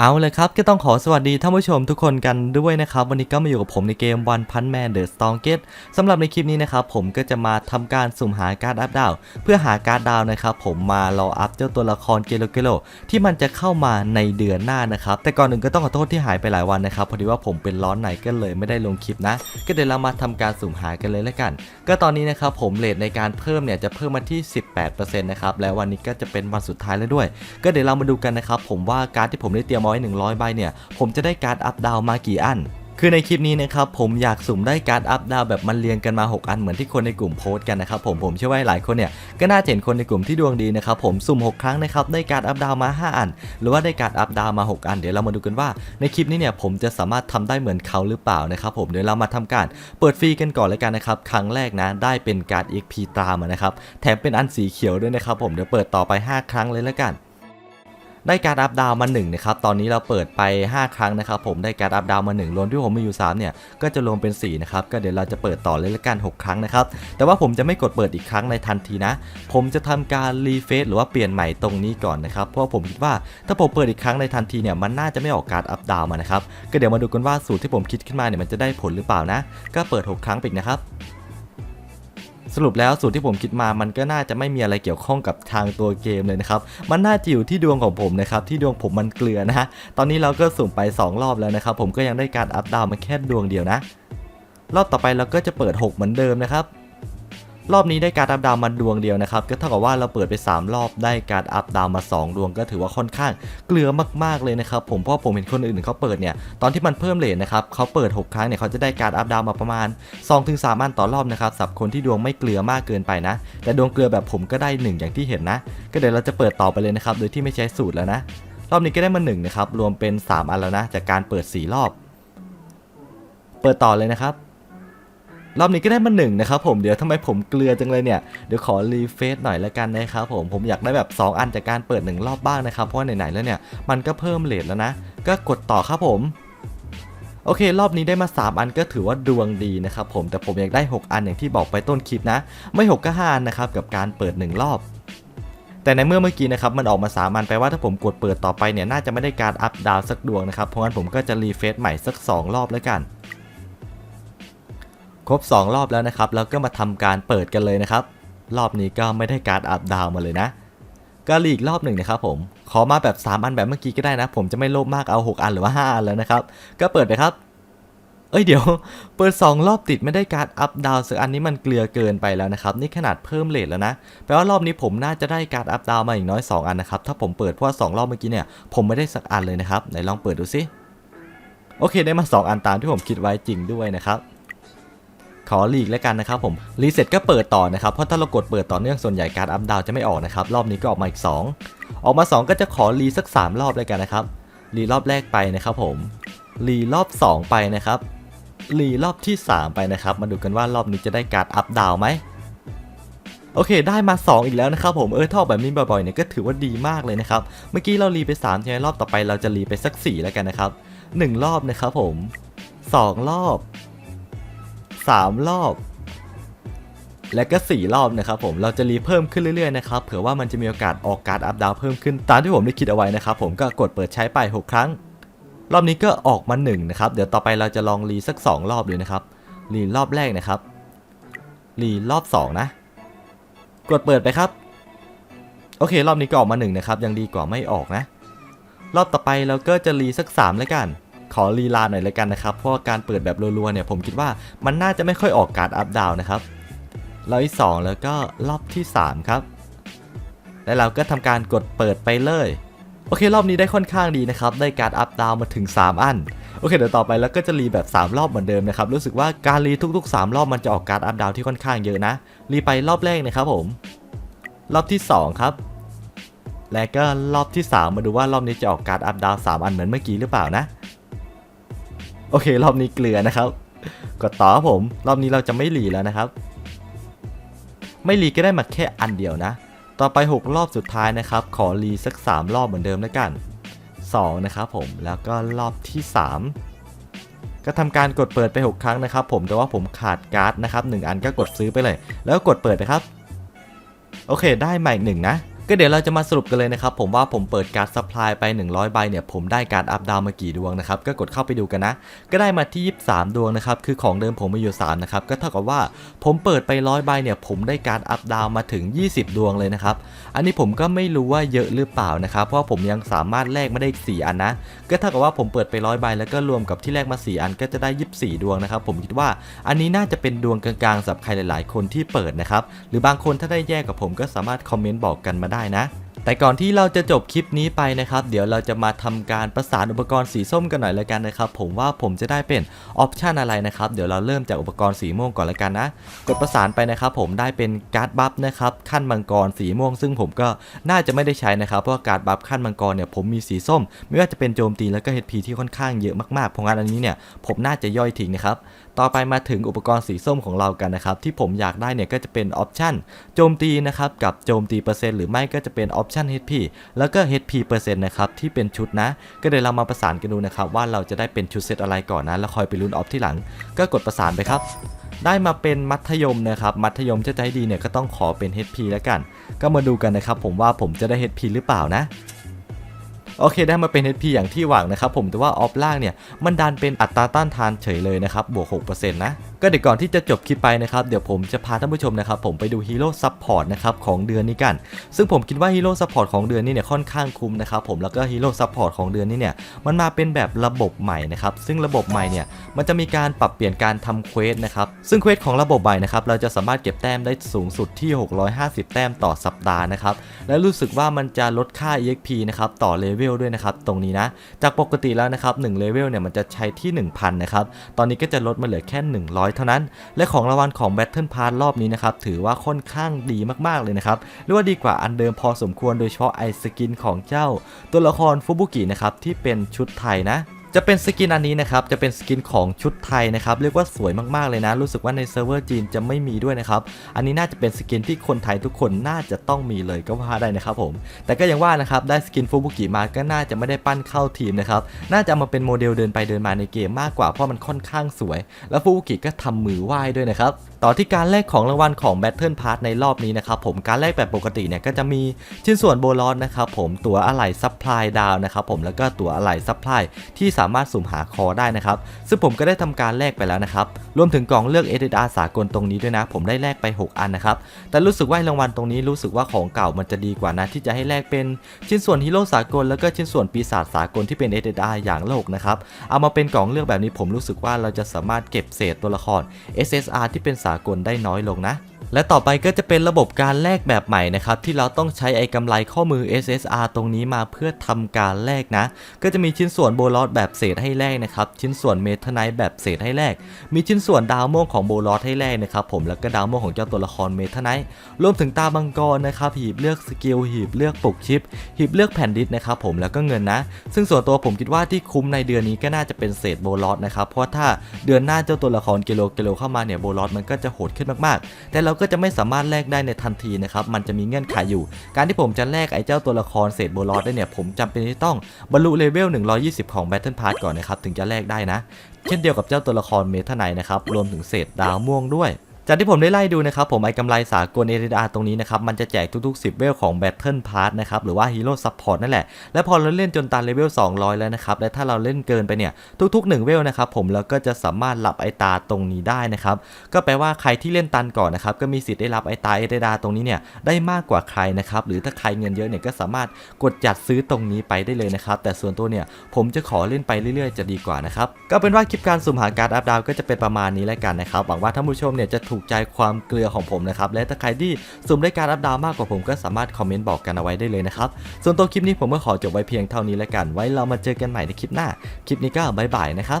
เอาเลยครับก็ต้องขอสวัสดีท่านผู้ชมทุกคนกันด้วยนะครับ วันนี้ก็มาอยู่กับผมในเกม One Punch Man The Strongest สำหรับในคลิปนี้นะครับผมก็จะมาทำการสุ่มหาการ์ดอัพดาว เพื่อหาการ์ดดาวนะครับผมมารออัพเจ้าตัวละครเกโลเกโลที่มันจะเข้ามาในเดือนหน้านะครับแต่ก่อนอื่นก็ต้องขอโทษที่หายไปหลายวันนะครับพอดีว่าผมเป็นร้อนในก็เลยไม่ได้ลงคลิปนะ ก็เดี๋ยวเรามาทำการสุ่มหากันเลยแล้วกัน ก็ตอนนี้นะครับผมเลทในการเพิ่มเนี่ยจะเพิ่มมาที่ 18%นะครับและวันนี้ก็จะเป็นวันสุดท้ายแล้วด้วย ก็เดี๋ยวเรามาดูกันนะครับผมว่าการ์ดที่ผมได้เตรียมเอาไว้100 ใบเนี่ย ผมจะได้การ์ดอัพดาวมากี่อันคือในคลิปนี้นะครับผมอยากสุ่มได้การ์ดอัพดาวแบบมันเรียงกันมา 6 อันเหมือนที่คนในกลุ่มโพสต์กันนะครับผมผมเชื่อว่าหลายคนเนี่ยก็น่าจะเห็นคนในกลุ่มที่ดวงดีนะครับผมสุ่ม 6 ครั้งนะครับได้การ์ดอัพดาวมา 5 อัน หรือว่าได้การ์ดอัพดาวมา 6 อันเดี๋ยวเรามาดูกันว่า ในคลิปนี้เนี่ยผมจะสามารถทำได้เหมือนเขาหรือเปล่านะครับผมเดี๋ยวเรามาทำการเปิดฟรีกันก่อนเลยกันนะครับครั้งแรกนะได้เป็นการ์ด XP ตรามานะครับแถมเป็นอันสีเขียวด้วยนะครับผมเดี๋ยวเปิดต่อไป 5 ครั้งเลยแล้วกัน ได้การอัพดาวมา1นะครับตอนนี้เราเปิดไป 5 ครั้งนะครับผมได้การอัพดาวมา 1 รวมที่ผมมีอยู่3เนี่ยก็จะรวมเป็น4นะครับก็เดี๋ยวเราจะเปิดต่อเลยละกัน6ครั้งนะครับแต่ว่าผมจะไม่กดเปิดอีกครั้งในทันทีนะ ผมจะทำการรีเฟซหรือว่าเปลี่ยนใหม่ตรงนี้ก่อนนะครับเพราะว่าผมคิดว่าถ้าผมเปิดอีกครั้งในทันทีเนี่ยมันน่าจะไม่ออกการอัพดาวมานะครับก็เดี๋ยวมาดูกันว่าสูตรที่ผมคิดขึ้นมาเนี่ยมันจะได้ผลหรือเปล่านะ ก็เปิด 6 ครั้งไปอีกนะครับ สรุปแล้วสูตรที่ผมคิดมามันก็น่าจะไม่มีอะไรเกี่ยวข้องกับทางตัวเกมเลยนะครับ มันน่าจะอยู่ที่ดวงของผมนะครับ ที่ดวงผมมันเกลือนะฮะ ตอนนี้เราก็สุ่มไป 2 รอบแล้วนะครับ ผมก็ยังได้การอัพดาวมาแค่ดวงเดียวนะ รอบต่อไปเราก็จะเปิด 6 เหมือนเดิมนะครับ รอบนี้ได้การอัพดาวมาดวงเดียวนะครับ ก็เท่ากับว่าเราเปิดไป 3 รอบได้การอัพดาวมา 2 ดวงก็ถือว่าค่อนข้างเกลือมากๆเลยนะครับผมเพราะผมเห็นคนอื่นเขาเปิดเนี่ยตอนที่มันเพิ่มเลทนะครับเขาเปิด 6 ครั้งเนี่ยเขาจะได้การอัพดาวมาประมาณ 2-3อันต่อรอบนะครับสำหรับคนที่ดวงไม่เกลือมากเกินไปนะ แต่ดวงเกลือแบบผมก็ได้ 1 อย่างที่เห็นนะ ก็เดี๋ยวเราจะเปิดต่อไปเลยนะครับโดยที่ไม่ใช้สูตรแล้วนะรอบนี้ก็ได้มา1นะครับรวมเป็น 3 อันแล้วนะจากการเปิด 4 รอบ เปิดต่อเลยนะครับ รอบนี้ก็ได้มาหนึ่งนะครับผมเดี๋ยวทำไมผมเกลือจังเลยเนี่ยเดี๋ยวขอรีเฟซหน่อยละกันนะครับผมผมอยากได้แบบ 2 อันจากการเปิด 1 รอบบ้างนะครับเพราะว่าไหนๆแล้วเนี่ยมันก็เพิ่มเลทแล้วนะ ก็กดต่อครับผมโอเค รอบนี้ได้มา 3 อันก็ถือว่าดวงดีนะครับผมแต่ผมอยากได้ 6 อันอย่างที่บอกไปต้นคลิปนะ ไม่ 6 ก็5นะครับกับการเปิด 1 รอบ แต่ในเมื่อเมื่อกี้นะครับมันออกมา3อันแปลว่าถ้าผมกดเปิดต่อไปเนี่ยน่าจะไม่ได้การอัพดาวสักดวงนะครับเพราะงั้นผมก็จะรีเฟซใหม่สัก 2 รอบแล้วกัน ครบ 2 รอบแล้วนะครับ แล้วก็มาทำการเปิดกันเลยนะครับ รอบนี้ก็ไม่ได้การ์ดอัพดาวมาเลยนะก็รีอีกรอบหนึ่งนะครับผม ขอมาแบบ 3 อันแบบเมื่อกี้ก็ได้นะ ผมจะไม่โลภมากเอา 6 อันหรือว่า 5 อันแล้วนะครับ ก็เปิดไปครับ เอ้ยเดี๋ยว เปิด 2 รอบติดไม่ได้การ์ดอัพดาวสักอันนี้มันเกลือเกินไปแล้วนะครับ นี่ขนาดเพิ่มเลทแล้วนะ แปลว่ารอบนี้ผมน่าจะได้การ์ดอัพดาวมาอีกน้อย 2 อันนะครับ ถ้าผมเปิดเพราะว่า2รอบเมื่อกี้เนี่ย ผมไม่ได้สักอันเลยนะครับ ไหนลองเปิดดูสิ โอเคได้มา 2 อันตามที่ผมคิดไว้จริงด้วยนะครับ ขอลีกแล้วกันนะครับผมรีเซ็ตก็เปิดต่อนะครับเพราะถ้าเรากดเปิดต่อเนื่องส่วนใหญ่การอัพดาวจะไม่ออกนะครับรอบนี้ก็ออกมาอีก 2 ออกมา 2 ก็จะขอรีสัก 3 รอบแล้วกันนะครับรีรอบแรกไปนะครับผมรีรอบ 2 ไปนะครับรีรอบที่ 3 ไปนะครับ มาดูกันว่ารอบนี้จะได้การอัพดาวไหมโอเค ได้มา 2 อีกแล้วนะครับผมเออท่อแบบนี้บ่อยๆเนี่ยก็ถือว่าดีมากเลยนะครับ เมื่อกี้เรารีไป3ใช่ไหมรอบต่อไปเราจะรีไปสัก 4 แล้วกันนะครับ 1 รอบนะครับผม 2 รอบ 3 รอบ และก็ 4 รอบนะครับผมเราจะรีเพิ่มขึ้นเรื่อยๆนะครับเผื่อว่ามันจะมีโอกาสออกการ์ดอัพดาวเพิ่มขึ้นตามที่ผมได้คิดเอาไว้นะครับผมก็กดเปิดใช้ไป 6 ครั้ง รอบนี้ก็ออกมา1นะครับเดี๋ยวต่อไปเราจะลองรีสัก 2 รอบเลยนะครับรีรอบแรกนะครับรีรอบ 2 นะ กดเปิดไปครับ โอเค รอบนี้ก็ออกมา1นะครับยังดีกว่าไม่ออกนะ รอบต่อไปเราก็จะรีสัก 3 แล้วกัน ขอลีลาหน่อยเลยกันนะครับ เพราะการเปิดแบบรัวๆเนี่ยผมคิดว่ามันน่าจะไม่ค่อยออกการอัพดาวนะครับรอบที่2แล้วก็รอบที่ 3 ครับ และเราก็ทำการกดเปิดไปเลยโอเครอบนี้ได้ค่อนข้างดีนะครับ ได้การอัพดาวมาถึง 3 อัน โอเคเดี๋ยวต่อไปแล้วก็จะรีแบบ 3 รอบเหมือนเดิมนะครับ รู้สึกว่าการรีทุก ๆ 3 รอบมันจะออกการอัพดาวที่ค่อนข้างเยอะนะ รีไปรอบแรกนะครับผม รอบที่ 2 ครับ และก็รอบที่ 3 มาดูว่ารอบนี้จะออกการอัพดาว 3 อันเหมือนเมื่อกี้หรือเปล่านะ โอเค รอบนี้เกลือนะครับ กดต่อครับผม รอบนี้เราจะไม่รีแล้วนะครับ ไม่รีก็ได้มาแค่อันเดียวนะ ต่อไป 6 รอบสุดท้ายนะครับ ขอรีสัก 3 รอบเหมือนเดิมแล้วกัน 2 นะครับผม แล้วก็รอบที่ 3 ก็ทำการกดเปิดไป 6 ครั้งนะครับ ผม แต่ว่าผมขาดการ์ดนะครับ 1 อันก็กดซื้อไปเลย แล้วก็กดเปิดไปครับ โอเค ได้ใหม่หนึ่งนะ ก็เดี๋ยวเราจะมาสรุปกันเลยนะครับ ผมว่าผมเปิดการ์ดซัพพลายไป 100 ใบเนี่ย ผมได้การ์ดอัพดาวมากี่ดวงนะครับ ก็กดเข้าไปดูกันนะ ก็ได้มาที่ 23 ดวงนะครับ คือของเดิมผมมีอยู่ 3 นะครับ ก็เท่ากับว่าผมเปิดไป 100 ใบเนี่ย ผมได้การ์ดอัพดาวมาถึง 20 ดวงเลยนะครับ อันนี้ผมก็ไม่รู้ว่าเยอะหรือเปล่านะครับ เพราะผมยังสามารถแลกไม่ได้อีก4อันนะ ก็เท่ากับว่าผมเปิดไป 100 ใบแล้วก็รวมกับที่แลกมา 4 อันก็จะได้ 24 ดวงนะครับ ผมคิดว่าอันนี้น่าจะเป็นดวงกลางๆสำหรับใครหลาย ๆ คนที่เปิดนะครับ หรือบางคนถ้าได้แยกกับผมก็สามารถคอมเมนต์บอกกันมาได้นะ แต่ก่อนที่เราจะจบคลิปนี้ไปนะครับ เดี๋ยวเราจะมาทำการประสานอุปกรณ์สีส้มกันหน่อยแล้วกันนะครับ ผมว่าผมจะได้เป็นออปชันอะไรนะครับ เดี๋ยวเราเริ่มจากอุปกรณ์สีม่วงก่อนแล้วกันนะ กดประสานไปนะครับ ผมได้เป็นการ์ดบัฟนะครับขั้นมังกรสีม่วง ซึ่งผมก็น่าจะไม่ได้ใช้นะครับ เพราะว่าการ์ดบัฟขั้นมังกรเนี่ยผมมีสีส้ม ไม่ว่าจะเป็นโจมตีแล้วก็ HP ที่ค่อนข้างเยอะมากๆเพราะงั้นอันนี้เนี่ยผมน่าจะย่อยทิ้งนะครับต่อไปมาถึงอุปกรณ์สีส้มของเรากันนะครับที่ผมอยากได้เนี่ยก็จะเป็นออปชันโจมตีนะครับกับโจมตีเปอร์เซ็นต์หรือไม่ก็จะเป็นออปชัน HP แล้วก็ HP เปอร์เซ็นต์นะครับที่เป็นชุดนะ ก็เดี๋ยวเรามาประสานกันดูนะครับว่าเราจะได้เป็นชุดเซตอะไรก่อนนะแล้วคอยไปลุ้นออฟที่หลัง ก็กดประสานไปครับได้มาเป็นมัธยมนะครับมัธยมจะใจดีเนี่ยก็ต้องขอเป็น HP แล้วกัน ก็มาดูกันนะครับผมว่าผมจะได้ HP หรือเปล่านะโอเคได้มาเป็น HP อย่างที่หวังนะครับผมแต่ว่าออฟล่างเนี่ยมันดันเป็นอัตราต้านทานเฉยเลยนะครับบวก 6%นะ ก็เดี๋ยวก่อนที่จะจบคลิปไปนะครับเดี๋ยวผมจะพาท่านผู้ชมนะครับผมไปดูฮีโร่ซัพพอร์ตนะครับของเดือนนี้กัน ซึ่งผมคิดว่าฮีโร่ซัพพอร์ตของเดือนนี้เนี่ยค่อนข้างคุ้มนะครับผมแล้วก็ฮีโร่ซัพพอร์ตของเดือนนี้เนี่ยมันมาเป็นแบบระบบใหม่นะครับซึ่งระบบใหม่เนี่ยมันจะมีการปรับเปลี่ยนการทำเควสนะครับซึ่งเควสของระบบใหม่นะครับเราจะสามารถเก็บแต้มได้สูงสุดที่ 650 แต้มต่อสัปดาห์นะครับและรู้สึกว่ามันจะลดค่า EXP นะครับต่อเลเวลด้วยนะครับตรงนี้นะจากปกติแล้วนะครับ1เลเวลเนี่ยมันจะใช้ที่ 1000นะครับตอนนี้ก็จะลดมาเหลือแค่ 100เท่านั้น และของรางวัลของ Battle Pass รอบนี้นะครับถือว่าค่อนข้างดีมากๆเลยนะครับเรียกว่าดีกว่าอันเดิมพอสมควรโดยเฉพาะไอสกินของเจ้า ตัวละครฟุบุกินะครับที่เป็นชุดไทยนะ จะเป็นสกินอันนี้นะครับ จะเป็นสกินของชุดไทยนะครับ เรียกว่าสวยมากๆเลยนะ รู้สึกว่าในเซิร์ฟเวอร์จีนจะไม่มีด้วยนะครับ อันนี้น่าจะเป็นสกินที่คนไทยทุกคนน่าจะต้องมีเลยก็ว่าได้นะครับผม แต่ก็ยังว่านะครับ ได้สกินฟูบุกิมาก็น่าจะไม่ได้ปั้นเข้าทีมนะครับ น่าจะมาเป็นโมเดลเดินไปเดินมาในเกมมากกว่า เพราะมันค่อนข้างสวย แล้วฟูบุกิก็ทำมือไหว้ด้วยนะครับ ต่อที่การแลกของรางวัลของ Battle Pass ในรอบนี้นะครับผมการแลกแบบปกติเนี่ยก็จะมีชิ้นส่วนโบลอสนะครับผมตัวอะไหล่ซัพพลายดาวนะครับผมแล้วก็ตัวอะไหล่ซัพพลายที่สามารถสุ่มหาคอได้นะครับซึ่งผมก็ได้ทำการแลกไปแล้วนะครับรวมถึงกล่องเลือก SDR สากลตรงนี้ด้วยนะ ผมได้แลกไป 6 อันนะครับแต่รู้สึกว่ารางวัลตรงนี้รู้สึกว่าของเก่ามันจะดีกว่านะที่จะให้แลกเป็นชิ้นส่วนฮีโร่สากลแล้วก็ชิ้นส่วนปีศาจสากลที่เป็น SDR อย่างโลกนะครับเอามาเป็นกล่องเลือกแบบนี้ผมรู้สึกว่าเราจะสามารถเก็บเศษตัวละคร SSR ที่เป็นสาากลได้น้อยลงนะ และต่อไปก็จะเป็นระบบการแลกแบบใหม่นะครับที่เราต้องใช้ไอ้กำไรข้อมือ SSR ตรงนี้มาเพื่อทำการแลกนะ ก็จะมีชิ้นส่วนโบลอสแบบเศษให้แลกนะครับชิ้นส่วนเมทไนท์แบบเศษให้แลกมีชิ้นส่วนดาวม่วงของโบลอสให้แลกนะครับผมแล้วก็ดาวม่วงของเจ้าตัวละครเมทไนท์รวมถึงตาบังกรนะครับหีบเลือกสกิลหีบเลือกปลุกชิป หีบเลือกแผ่นดิสนะครับผมแล้วก็เงินนะ ซึ่งส่วนตัวผมคิดว่าที่คุ้มในเดือนนี้ก็น่าจะเป็นเศษโบลอสนะครับเพราะถ้าเดือนหน้าเจ้าตัวละครเกโลเกโลเข้ามาเนี่ยโบลอสมันก็จะโหดขึ้นมากๆ แต่เราก็็จะไม่สามารถแลกได้ในทันทีนะครับมันจะมีเงื่อนไขอยู่ การที่ผมจะแลกไอ้เจ้าตัวละครเศษโบลอสได้เนี่ยผมจำเป็นที่ต้องบรรลุเลเวล120 ของ Battle Pass ก่อนนะครับถึงจะแลกได้นะ เช่นเดียวกับเจ้าตัวละครเมทไนนะครับรวมถึงเศษดาวม่วงด้วย จากที่ผมได้ไล่ดูนะครับผมไอ้กำไรสากลเอเดอาตรงนี้นะครับมันจะแจกทุกๆ 10 เวลของ Battle Pass นะครับหรือว่า Hero Support นั่นแหละ และพอเราเล่นจนตันเลเวล 200 แล้วนะครับ และถ้าเราเล่นเกินไปเนี่ยทุกๆ 1 เวลนะครับผมแล้วก็จะสามารถรับไอตาตรงนี้ได้นะครับก็แปลว่าใครที่เล่นตันก่อนนะครับก็มีสิทธิ์ได้รับไอตาเอเดอาตรงนี้เนี่ยได้มากกว่าใครนะครับหรือถ้าใครเงินเยอะเนี่ยก็สามารถกดจัดซื้อตรงนี้ไปได้เลยนะครับแต่ส่วนตัวเนี่ยผมจะขอเล่นไปเรื่อยๆ จะดีกว่านะครับก็เป็นว่าคลิปการสุ่มหาการ์ดอัพดาวก็จะเป็นประมาณนี้แล้วกันนะครับหวังว่าท่านผู้ชมเนี่ยจะถูกใจความเกลือของผมนะครับ และถ้าใครที่สุ่มได้การอัพดาวมากกว่าผมก็สามารถคอมเมนต์บอกกันเอาไว้ได้เลยนะครับ ส่วนตัวคลิปนี้ผมก็ขอจบไว้เพียงเท่านี้แล้วกัน ไว้เรามาเจอกันใหม่ในคลิปหน้า คลิปนี้ก็บ๊ายบายนะครับ